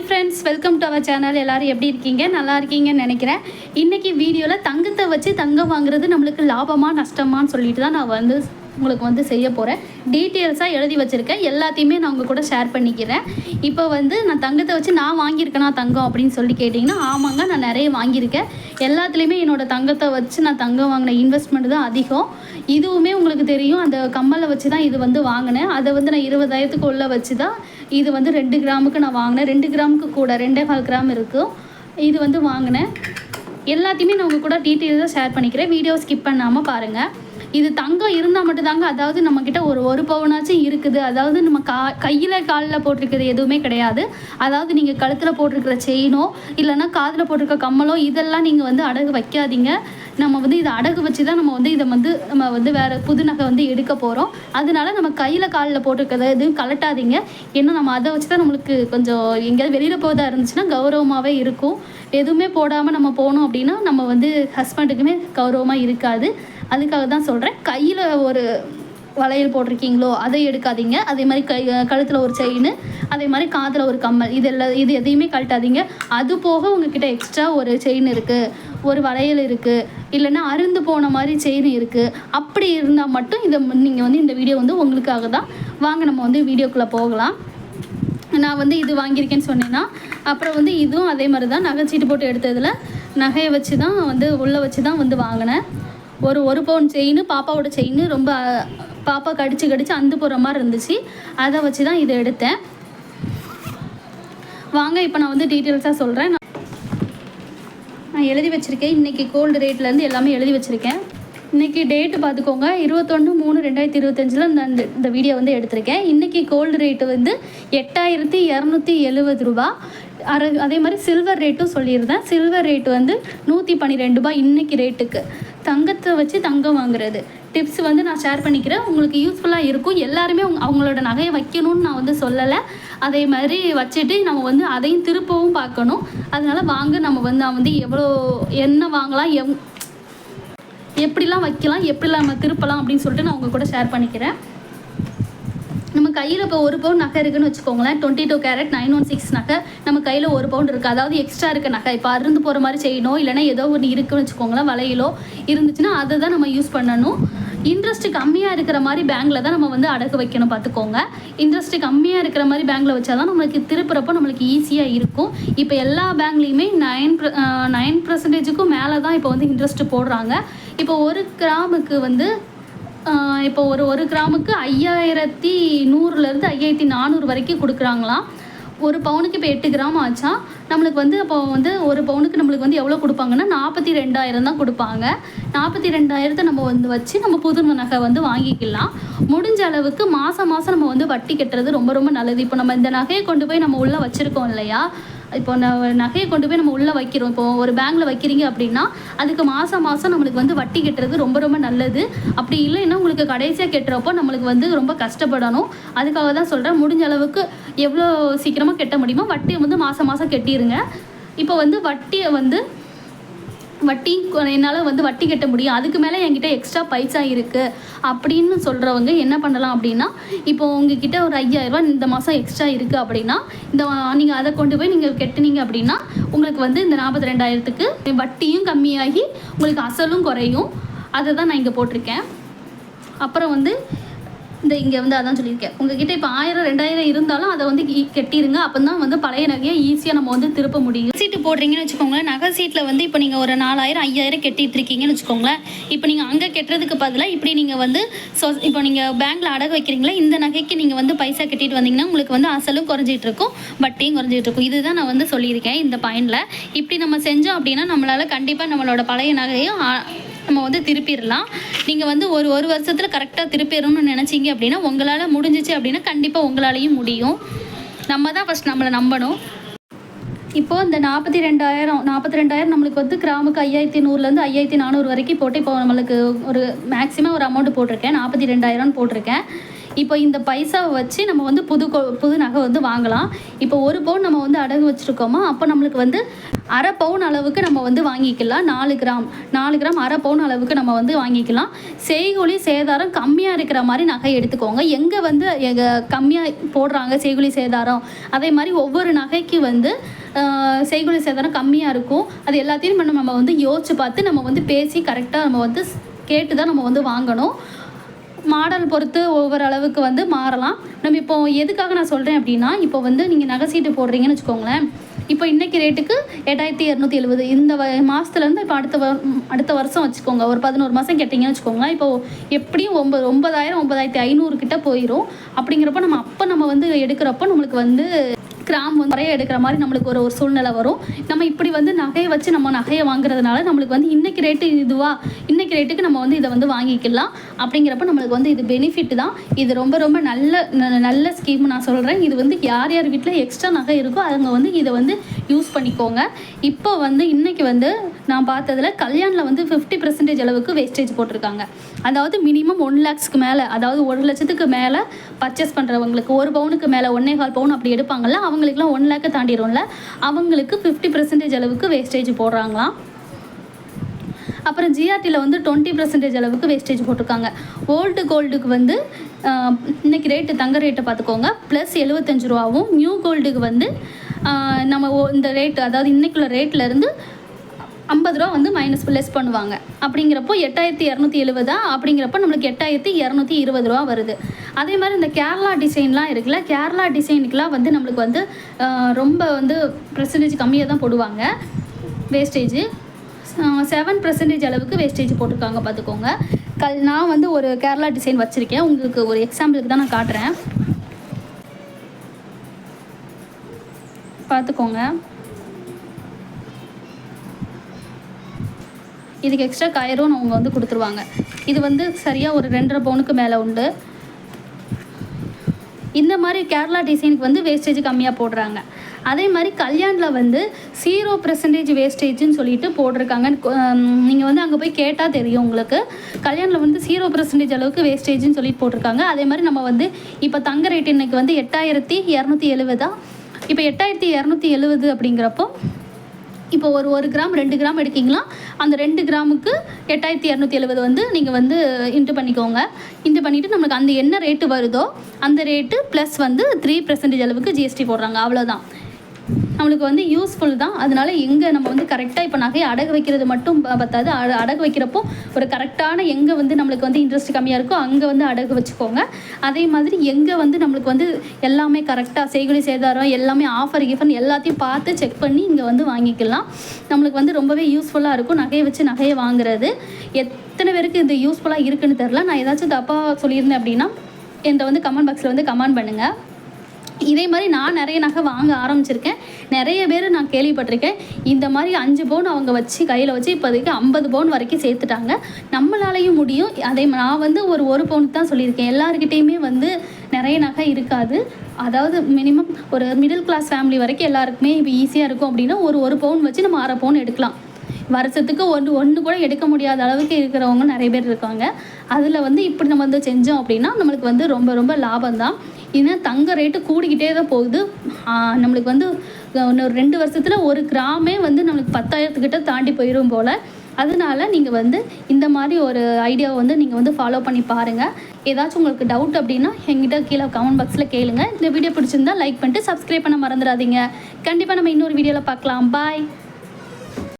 Hi friends welcome to our channel எல்லோரும் எப்படி இருக்கீங்க? நல்லா இருக்கீங்கன்னு நினைக்கிறேன். இன்றைக்கி வீடியோவில் தங்கத்தை வச்சு தங்கம் வாங்குறது நம்மளுக்கு லாபமா நஷ்டமான்னு சொல்லிட்டு தான் நான் வந்து உங்களுக்கு வந்து செய்ய போகிறேன் டீட்டெயில்ஸாக எழுதி வச்சுருக்கேன். எல்லாத்தையுமே நான் உங்கள் கூட ஷேர் பண்ணிக்கிறேன். இப்போ வந்து நான் தங்கத்தை வச்சு நான் வாங்கியிருக்கேனா தங்கம் அப்படின்னு சொல்லி கேட்டிங்கன்னா ஆமாங்க நான் நிறைய வாங்கியிருக்கேன். எல்லாத்துலேயுமே என்னோட தங்கத்தை வச்சு நான் தங்கம் வாங்கின இன்வெஸ்ட்மெண்ட் தான் அதிகம். இதுவுமே உங்களுக்கு தெரியும். அந்த கம்மலை வச்சு தான் இது வந்து வாங்கினேன். அதை வந்து நான் இருபதாயிரத்துக்கு உள்ள வச்சு தான் இது வந்து ரெண்டு கிராமுக்கு நான் வாங்கினேன். ரெண்டு கிராமுக்கு கூட ரெண்டே கால் கிராம் இருக்கும் இது வந்து வாங்கினேன். எல்லாத்தையுமே நான் உங்கள் கூட டீட்டெயில்ஸாக ஷேர் பண்ணிக்கிறேன். வீடியோ ஸ்கிப் பண்ணாமல் பாருங்கள் இது தங்கம் இருந்தால் மட்டும்தாங்க அதாவது நம்மக்கிட்ட ஒரு ஒரு பவுனாச்சும் இருக்குது. அதாவது நம்ம கா கையில் காலில் போட்டிருக்கிறது எதுவுமே கிடையாது. அதாவது நீங்கள் கழுத்தில் போட்டிருக்கிற செயினோ இல்லைன்னா காதில் போட்டிருக்க கம்மலோ இதெல்லாம் நீங்கள் வந்து அடகு வைக்காதீங்க. நம்ம வந்து இதை அடகு வச்சு தான் நம்ம வந்து இதை வந்து நம்ம வந்து வேறு புது நகை வந்து எடுக்க போகிறோம் அதனால நம்ம கையில் காலில் போட்டுருக்கிறத எதுவும் கலட்டாதீங்க. ஏன்னா நம்ம அதை வச்சு தான் நம்மளுக்கு கொஞ்சம் எங்கேயாவது வெளியில் போகிறதா இருந்துச்சுன்னா கௌரவமாகவே இருக்கும். எதுவுமே போடாமல் நம்ம போனோம் அப்படின்னா நம்ம வந்து ஹஸ்பண்டுக்குமே கௌரவமாக இருக்காது. அதுக்காக தான் சொல்கிறேன் கையில் ஒரு வளையல் போட்டிருக்கீங்களோ அதை எடுக்காதீங்க. அதே மாதிரி கை கழுத்தில் ஒரு செயின் அதே மாதிரி காதில் ஒரு கம்மல் இது எல்லாம் இது எதையுமே கழட்டாதீங்க. அது போக உங்ககிட்ட எக்ஸ்ட்ரா ஒரு செயின் இருக்குது ஒரு வளையல் இருக்குது இல்லைன்னா அருந்து போன மாதிரி செயின் இருக்குது அப்படி இருந்தால் மட்டும் இதை நீங்கள் வந்து இந்த வீடியோ வந்து உங்களுக்காக தான். வாங்க நம்ம வந்து வீடியோக்குள்ளே போகலாம். நான் வந்து இது வாங்கியிருக்கேன்னு சொன்னேன்னா அப்புறம் வந்து இதுவும் அதே மாதிரி தான். நகைச்சீட்டு போட்டு எடுத்ததில் நகையை வச்சு தான் வந்து உள்ளே வச்சு தான் வந்து வாங்கினேன். ஒரு ஒரு பவுன் செயின் பாப்பாவோட செயின் ரொம்ப பாப்பா கடிச்சு கடிச்சு அந்து போகிற மாதிரி இருந்துச்சு. அதை வச்சு தான் இதை எடுத்தேன். வாங்க இப்போ நான் வந்து டீட்டெயில்ஸாக சொல்கிறேன் நான் எழுதி வச்சுருக்கேன். இன்றைக்கி கோல்டு ரேட்லேருந்து எல்லாமே எழுதி வச்சுருக்கேன். இன்றைக்கி டேட்டு பார்த்துக்கோங்க. இருபத்தொன்று மூணு ரெண்டாயிரத்தி இருபத்தஞ்சில் நான் இந்த- இந்த வீடியோ வந்து எடுத்திருக்கேன். இன்றைக்கி கோல்டு ரேட்டு வந்து எட்டாயிரத்தி இரநூத்தி எழுபது ரூபா. அர அதே மாதிரி சில்வர் ரேட்டும் சொல்லியிருந்தேன். சில்வர் ரேட்டு வந்து நூற்றி பன்னிரெண்டு ரூபாய் இன்றைக்கி ரேட்டுக்கு தங்கத்தை வச்சு தங்கம் வாங்குறது. டிப்ஸ் வந்து நான் ஷேர் பண்ணிக்கிறேன். உங்களுக்கு யூஸ்ஃபுல்லாக இருக்கும். எல்லாருமே அவங்களோட நகையை வைக்கணும்னு நான் வந்து சொல்லலை. அதே மாதிரி வச்சுட்டு நம்ம வந்து அதையும் திருப்பவும் பார்க்கணும். அதனால வாங்க நம்ம வந்து நான் வந்து எவ்வளோ என்ன வாங்கலாம் எவ் எப்படிலாம் வைக்கலாம் எப்படிலாம் நம்ம திருப்பலாம் அப்படின்னு சொல்லிட்டு நான் உங்கள் கூட ஷேர் பண்ணிக்கிறேன். நம்ம கையில் இப்போ ஒரு பவுன் நகை இருக்குன்னு வச்சுக்கோங்களேன். Twenty two carat nine one six நகை. நம்ம கையில் ஒரு பவுன் இருக்குது அதாவது எக்ஸ்ட்ரா இருக்க நகை. இப்போ அருந்து போகிற மாதிரி செய்யணும். இல்லைன்னா ஏதோ ஒன்று இருக்குன்னு வச்சுக்கோங்களேன். வளையலோ இருந்துச்சுன்னா அதை தான் நம்ம யூஸ் பண்ணணும். இன்ட்ரெஸ்ட் கம்மியாக இருக்கிற மாதிரி பேங்க்கில் தான் நம்ம வந்து அடகு வைக்கணும் பார்த்துக்கோங்க. இன்ட்ரெஸ்ட் கம்மியாக இருக்கிற மாதிரி பேங்க்கில் வச்சா தான் நம்மளுக்கு திருப்புறப்போ நம்மளுக்கு ஈஸியாக இருக்கும். இப்போ எல்லா பேங்க்லேயுமே நைன் நைன் பர்சன்டேஜுக்கும் மேலே தான் இப்போ வந்து இன்ட்ரெஸ்ட் போடுறாங்க. இப்போ ஒரு கிராமுக்கு வந்து இப்போ ஒரு ஒரு கிராமுக்கு ஐயாயிரத்தி நூறுலேருந்து ஐயாயிரத்தி நானூறு வரைக்கும் கொடுக்குறாங்களாம். ஒரு பவுனுக்கு இப்போ எட்டு கிராம் ஆச்சா? நம்மளுக்கு வந்து அப்போ வந்து ஒரு பவுனுக்கு நம்மளுக்கு வந்து எவ்வளோ கொடுப்பாங்கன்னா நாற்பத்தி ரெண்டாயிரம் தான் கொடுப்பாங்க. நாற்பத்தி ரெண்டாயிரத்தை நம்ம வந்து வச்சு நம்ம புது நகை வந்து வாங்கிக்கலாம். முடிஞ்ச அளவுக்கு மாதம் மாதம் நம்ம வந்து வட்டி கட்டுறது ரொம்ப ரொம்ப நல்லது. இப்போ நம்ம இந்த நகையை கொண்டு போய் நம்ம உள்ளே வச்சுருக்கோம் இல்லையா? இப்போ நகையை கொண்டு போய் நம்ம உள்ளே வைக்கிறோம். இப்போ ஒரு பேங்க்கில் வைக்கிறீங்க அப்படின்னா அதுக்கு மாதம் மாதம் நம்மளுக்கு வந்து வட்டி கட்டுறது ரொம்ப ரொம்ப நல்லது. அப்படி இல்லைன்னா உங்களுக்கு கடைசியாக கட்டுறப்போ நம்மளுக்கு வந்து ரொம்ப கஷ்டப்படணும். அதுக்காக தான் சொல்கிறேன் முடிஞ்ச அளவுக்கு எவ்வளோ சீக்கிரமாக கட்ட முடியுமோ வட்டியை வந்து மாதம் மாதம் கட்டிடுங்க இப்போ வந்து வட்டியை வந்து வட்டி என்னால் வந்து வட்டி கட்ட முடியும். அதுக்கு மேலே என்கிட்ட எக்ஸ்ட்ரா பைசா இருக்குது அப்படின்னு சொல்கிறவங்க என்ன பண்ணலாம் அப்படின்னா இப்போ உங்ககிட்ட ஒரு ஐயாயிரரூபா இந்த மாதம் எக்ஸ்ட்ரா இருக்குது அப்படின்னா இந்த நீங்கள் அதை கொண்டு போய் நீங்கள் கட்டுனீங்க அப்படின்னா உங்களுக்கு வந்து இந்த நாற்பத்தி ரெண்டாயிரத்துக்கு வட்டியும் கம்மியாகி உங்களுக்கு அசலும் குறையும். அதை தான் நான் இங்கே போட்டிருக்கேன். அப்புறம் வந்து இந்த இங்கே வந்து அதான் சொல்லியிருக்கேன். உங்ககிட்ட இப்போ ஆயிரம் ரெண்டாயிரம் இருந்தாலும் அதை வந்து கெட்டிருங்க கட்டிருங்க. அப்போ தான் வந்து பழைய நகையை ஈஸியாக நம்ம வந்து திருப்ப முடியும். சீட்டு போடுறீங்கன்னு வச்சுக்கோங்களேன். நகை சீட்டில் வந்து இப்போ நீங்கள் ஒரு நாலாயிரம் ஐயாயிரம் கட்டிட்டு இருக்கீங்கன்னு வச்சுக்கோங்களேன். இப்போ நீங்கள் அங்கே கட்டுறதுக்கு பதிலாக இப்படி நீங்கள் வந்து சொ இப்போ நீங்கள் பேங்க்கில் அடகு வைக்கிறீங்களா இந்த நகைக்கு நீங்கள் வந்து பைசா கட்டிட்டு வந்தீங்கன்னா உங்களுக்கு வந்து அசலும் குறைஞ்சிட்டு இருக்கும் வட்டியும் குறைஞ்சிட்டு இருக்கும். இதுதான் நான் வந்து சொல்லியிருக்கேன் இந்த பாயிண்டில் இப்படி நம்ம செஞ்சோம் அப்படின்னா நம்மளால் கண்டிப்பாக நம்மளோட பழைய நகையும் நம்ம வந்து திருப்பிடலாம். நீங்கள் வந்து ஒரு ஒரு வருஷத்தில் கரெக்டாக திருப்பிடணும்னு நினச்சிங்க அப்படின்னா உங்களால் முடிஞ்சிச்சு அப்படின்னா கண்டிப்பாக உங்களாலையும் முடியும். நம்ம தான் ஃபஸ்ட் நம்மளை நம்பணும். இப்போது இந்த நாற்பத்தி ரெண்டாயிரம் நாற்பத்தி ரெண்டாயிரம் நம்மளுக்கு வந்து கிராமுக்கு ஐயாயிரத்தி நூறுலேருந்து ஐயாயிரத்தி நானூறு வரைக்கும் போட்டு இப்போ நம்மளுக்கு ஒரு மேக்ஸிமம் ஒரு அமௌண்ட் போட்டிருக்கேன். நாற்பத்தி ரெண்டாயிரம்னு போட்டிருக்கேன். இப்போ இந்த பைசாவை வச்சு நம்ம வந்து புது கொ- புது நகை வந்து வாங்கலாம். இப்போ ஒரு பவுன் நம்ம வந்து அடகு வச்சுருக்கோமா அப்போ நம்மளுக்கு வந்து அரை பவுன் அளவுக்கு நம்ம வந்து வாங்கிக்கலாம். நாலு கிராம் நாலு கிராம் அரை பவுன் அளவுக்கு நம்ம வந்து வாங்கிக்கலாம். செய்கூலி சேதாரம் கம்மியாக இருக்கிற மாதிரி நகை எடுத்துக்கோங்க. எங்கே வந்து கம்மியாக போடுறாங்க செய்கூலி சேதாரம்? அதே மாதிரி ஒவ்வொரு நகைக்கு வந்து ஆஹ், செய்கூலி சேதாரம் கம்மியாக இருக்கும். அது எல்லாத்தையும் நம்ம நம்ம வந்து யோசிச்சு பார்த்து நம்ம வந்து பேசி கரெக்டாக நம்ம வந்து கேட்டு தான் நம்ம வந்து வாங்கணும். மாடல் பொறுத்து ஒவ்வொரு அளவுக்கு வந்து மாறலாம். நம்ம இப்போ எதுக்காக நான் சொல்கிறேன் அப்படின்னா இப்போ வந்து நீங்கள் நகை சீட்டு போடுறீங்கன்னு வச்சுக்கோங்களேன். இப்போ இன்றைக்கி ரேட்டுக்கு எட்டாயிரத்தி இரநூத்தி எழுபது இந்த வ மாதத்துலேருந்து இப்போ அடுத்த வ- அடுத்த வருஷம் வச்சுக்கோங்க. ஒரு பதினோரு மாதம் கேட்டிங்கன்னு வச்சுக்கோங்களேன் இப்போ எப்படியும் ஒம்பது ஒன்பதாயிரம் ஒம்பதாயிரத்தி ஐநூறு கிட்ட போயிடும் அப்படிங்கிறப்ப நம்ம அப்போ நம்ம வந்து எடுக்கிறப்ப நம்மளுக்கு வந்து கிராம் வந்து நிறைய எடுக்கிற மாதிரி நம்மளுக்கு ஒரு ஒரு சூழ்நிலை வரும். நம்ம இப்படி வந்து நகையை வச்சு நம்ம நகையை வாங்குறதுனால நம்மளுக்கு வந்து இன்னைக்கு ரேட்டு இதுவா? இன்னைக்கு ரேட்டுக்கு நம்ம வந்து இதை வந்து வாங்கிக்கலாம். அப்படிங்கிறப்ப நம்மளுக்கு வந்து இது பெனிஃபிட் தான். இது ரொம்ப ரொம்ப நல்ல ந- நல்ல ஸ்கீம் நான் சொல்கிறேன் இது வந்து யார் யார் வீட்டில் எக்ஸ்ட்ரா நகை இருக்கோ அவங்க வந்து இதை வந்து யூஸ் பண்ணிக்கோங்க. இப்போ வந்து இன்னைக்கு வந்து நான் பார்த்ததில் கல்யாணில் வந்து ஃபிஃப்டி பர்சன்டேஜ் அளவுக்கு வேஸ்டேஜ் போட்டிருக்காங்க. அதாவது மினிமம் ஒன் லேக்ஸ்க்கு மேலே அதாவது ஒரு லட்சத்துக்கு மேலே பர்ச்சேஸ் பண்ணுறவங்களுக்கு ஒரு பவுனுக்கு மேலே ஒன்னே கால் பவுன் அப்படி எடுப்பாங்கல்ல அவங்களுக்குலாம் ஒன் லேக்கை தாண்டிடும்ல அவங்களுக்கு ஃபிஃப்டி பர்சன்டேஜ் அளவுக்கு வேஸ்டேஜ் போடுறாங்களாம். அப்புறம் ஜிஆர்டியில் வந்து டுவெண்ட்டி பர்சன்டேஜ் அளவுக்கு வேஸ்டேஜ் போட்டிருக்காங்க. ஓல்டு கோல்டுக்கு வந்து இன்றைக்கி இன்னைக்கு ரேட்டு தங்க ரேட்டை பார்த்துக்கோங்க. ப்ளஸ் எழுபத்தஞ்சு ரூபாவும் நியூ கோல்டுக்கு வந்து நம்ம இந்த ரேட்டு அதாவது இன்றைக்குள்ள ரேட்லேருந்து ஐம்பது ரூபா வந்து மைனஸ் லெஸ் பண்ணுவாங்க. அப்படிங்கிறப்போ எட்டாயிரத்தி இரநூத்தி எழுபதா? அப்படிங்கிறப்போ நம்மளுக்கு எட்டாயிரத்தி இரநூத்தி இருபது ரூபா வருது. அதே மாதிரி இந்த கேரளா டிசைன்லாம் இருக்குல்ல கேரளா டிசைனுக்குலாம் வந்து நம்மளுக்கு வந்து ரொம்ப வந்து பர்சன்டேஜ் கம்மியாக தான் போடுவாங்க. வேஸ்டேஜ் செவன் பர்சன்டேஜ் அளவுக்கு வேஸ்டேஜ் போட்டிருக்காங்க பார்த்துக்கோங்க. கல் நான் வந்து ஒரு கேரளா டிசைன் வச்சுருக்கேன். உங்களுக்கு ஒரு எக்ஸாம்பிளுக்கு தான் நான் காட்டுறேன். பார்த்துக்கோங்க. இதுக்கு எக்ஸ்ட்ரா கயரும் அவங்க வந்து கொடுத்துருவாங்க. இது வந்து சரியாக ஒரு ரெண்டரை பவுனுக்கு மேலே உண்டு. இந்த மாதிரி கேரளா டிசைனுக்கு வந்து வேஸ்டேஜ் கம்மியாக போடுறாங்க. அதே மாதிரி கல்யாணில் வந்து ஜீரோ பர்சன்டேஜ் வேஸ்டேஜ்னு சொல்லிட்டு போட்டிருக்காங்க. நீங்கள் வந்து அங்கே போய் கேட்டால் தெரியும் உங்களுக்கு. கல்யாணில் வந்து ஜீரோ பர்சன்டேஜ் அளவுக்கு வேஸ்டேஜ்னு சொல்லிட்டு போட்டிருக்காங்க. அதே மாதிரி நம்ம வந்து இப்போ தங்க ரேட் இன்னைக்கு வந்து எட்டாயிரத்தி இரநூத்தி எழுபதா இப்போ எட்டாயிரத்தி இரநூத்தி எழுபது அப்படிங்கிறப்போ இப்போ ஒரு ஒரு கிராம் ரெண்டு கிராம் எடுக்கிங்களா? அந்த ரெண்டு கிராமுக்கு எட்டாயிரத்தி இரநூத்தி எழுபது வந்து நீங்கள் வந்து இன்ட்டு பண்ணிக்கோங்க. இன்ட்டு பண்ணிவிட்டு நம்மளுக்கு அந்த என்ன ரேட்டு வருதோ அந்த ரேட்டு ப்ளஸ் வந்து த்ரீ பர்சன்டேஜ் அளவுக்கு ஜிஎஸ்டி போடுறாங்க. அவ்வளோதான் நம்மளுக்கு வந்து யூஸ்ஃபுல் தான். அதனால எங்கே நம்ம வந்து கரெக்டாக இப்போ நகையை அடகு வைக்கிறது மட்டும் பத்தாது. அடகு வைக்கிறப்போ ஒரு கரெக்டான எங்கே வந்து நம்மளுக்கு வந்து இன்ட்ரெஸ்ட் கம்மியாக இருக்கோ அங்கே வந்து அடகு வச்சுக்கோங்க. அதே மாதிரி எங்கே வந்து நம்மளுக்கு வந்து எல்லாமே கரெக்டாக செய்கொலி சேதாரம் எல்லாமே ஆஃபர் கிஃபர் எல்லாத்தையும் பார்த்து செக் பண்ணி இங்கே வந்து வாங்கிக்கலாம். நம்மளுக்கு வந்து ரொம்பவே யூஸ்ஃபுல்லாக இருக்கும். நகையை வச்சு நகையை வாங்குறது. எத்தனை பேருக்கு இது யூஸ்ஃபுல்லாக இருக்குன்னு தெரில நான் ஏதாச்சும் தப்பாக சொல்லியிருந்தேன் அப்படின்னா என்னை வந்து கமெண்ட் பாக்ஸில் வந்து கமெண்ட் பண்ணுங்கள் இதே மாதிரி நான் நிறைய நகை வாங்க ஆரம்பிச்சிருக்கேன். நிறைய பேர் நான் கேள்விப்பட்டிருக்கேன். இந்த மாதிரி அஞ்சு பவுன் அவங்க வச்சு கையில் வச்சு இப்போதைக்கு ஐம்பது பவுன் வரைக்கும் சேர்த்துட்டாங்க. நம்மளாலையும் முடியும். அதே நான் வந்து ஒரு ஒரு பவுன் தான் சொல்லியிருக்கேன். எல்லாருக்கிட்டேயுமே வந்து நிறைய நகை இருக்காது. அதாவது மினிமம் ஒரு மிடில் கிளாஸ் ஃபேமிலி வரைக்கும் எல்லாருக்குமே இப்போ ஈஸியாக இருக்கும் அப்படின்னா ஒரு ஒரு பவுன் வச்சு நம்ம அரை பவுன் எடுக்கலாம். வருஷத்துக்கு ஒன்று ஒன்று கூட எடுக்க முடியாத அளவுக்கு இருக்கிறவங்க நிறைய பேர் இருக்காங்க. அதில் வந்து இப்படி நம்ம வந்து செஞ்சோம் அப்படின்னா நம்மளுக்கு வந்து ரொம்ப ரொம்ப லாபம் தான் ஏன்னா தங்க ரேட்டு கூடிக்கிட்டே தான் போகுது. நம்மளுக்கு வந்து இன்னொரு ரெண்டு வருஷத்தில் ஒரு கிராமே வந்து நம்மளுக்கு பத்தாயிரத்துக்கிட்ட தாண்டி போயிடும் போல். அதனால நீங்கள் வந்து இந்த மாதிரி ஒரு ஐடியாவை வந்து நீங்கள் வந்து ஃபாலோ பண்ணி பாருங்கள் ஏதாச்சும் உங்களுக்கு டவுட் அப்படின்னா எங்கிட்ட கீழே கமெண்ட் பாக்ஸில் கேளுங்க. இந்த வீடியோ பிடிச்சிருந்தா லைக் பண்ணிட்டு சப்ஸ்கிரைப் பண்ண மறந்துடாதீங்க. கண்டிப்பாக நம்ம இன்னொரு வீடியோவில் பார்க்கலாம். பாய்